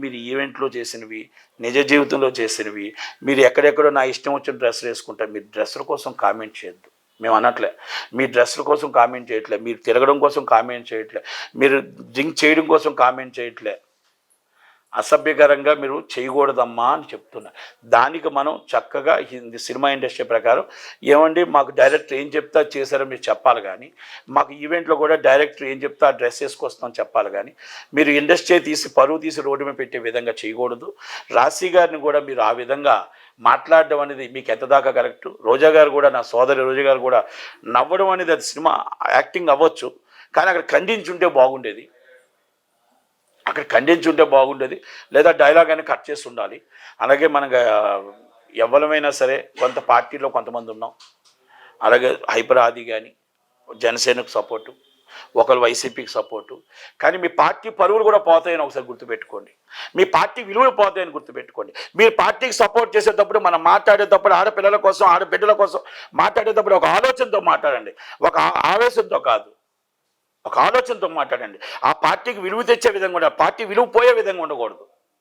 మీరు ఈవెంట్లో చేసినవి నిజ జీవితంలో చేసినవి మీరు ఎక్కడెక్కడో నా ఇష్టం వచ్చిన డ్రెస్సులు వేసుకుంటారు మీరు డ్రెస్సుల కోసం కామెంట్ చేయొద్దు. మేము అనట్లే. మీ డ్రెస్సుల కోసం కామెంట్ చేయట్లే. మీరు తిరగడం కోసం కామెంట్ చేయట్లే. మీరు డ్రింక్ చేయడం కోసం కామెంట్ చేయట్లే. అసభ్యకరంగా మీరు చేయకూడదమ్మా అని చెప్తున్నా. దానికి మనం చక్కగా హిందీ సినిమా ఇండస్ట్రీ ప్రకారం ఏమండి మాకు డైరెక్టర్ ఏం చెప్తా చేశారో మీరు చెప్పాలి కానీ మాకు ఈవెంట్లో కూడా డైరెక్టర్ ఏం చెప్తా ఆ డ్రెస్ వేసుకొస్తాం చెప్పాలి కానీ మీరు ఇండస్ట్రీ తీసి పరువు తీసి రోడ్డు మీద పెట్టే విధంగా చేయకూడదు. రాశి గారిని కూడా మీరు ఆ విధంగా మాట్లాడడం అనేది మీకు ఎంత దాకా కరెక్ట్? రోజా గారు కూడా నా సోదరి రోజా గారు కూడా నవ్వడం అనేది అది సినిమా యాక్టింగ్ అవ్వచ్చు. కానీ అక్కడ ఖండించుంటే బాగుండేది. అక్కడ ఖండించి ఉంటే బాగుండేది. లేదా డైలాగ్ అని కట్ చేసి ఉండాలి. అలాగే మనకు ఎవరమైనా సరే కొంత పార్టీలో కొంతమంది ఉన్నాం. అలాగే హైపర్ ఆది కానీ జనసేనకు సపోర్టు ఒకరు వైసీపీకి సపోర్టు. కానీ మీ పార్టీ పరువులు కూడా పోతాయని ఒకసారి గుర్తుపెట్టుకోండి. మీ పార్టీ విలువలు పోతాయని గుర్తుపెట్టుకోండి. మీరు పార్టీకి సపోర్ట్ చేసేటప్పుడు మనం మాట్లాడేటప్పుడు ఆడపిల్లల కోసం ఆడబిడ్డల కోసం మాట్లాడేటప్పుడు ఒక ఆలోచనతో మాట్లాడండి. ఒక ఆవేశంతో కాదు. ఒక ఆలోచనతో మాట్లాడండి. ఆ పార్టీకి విలువ తెచ్చే విధంగా ఉండాలి. పార్టీ విలువ పోయే విధంగా ఉండకూడదు.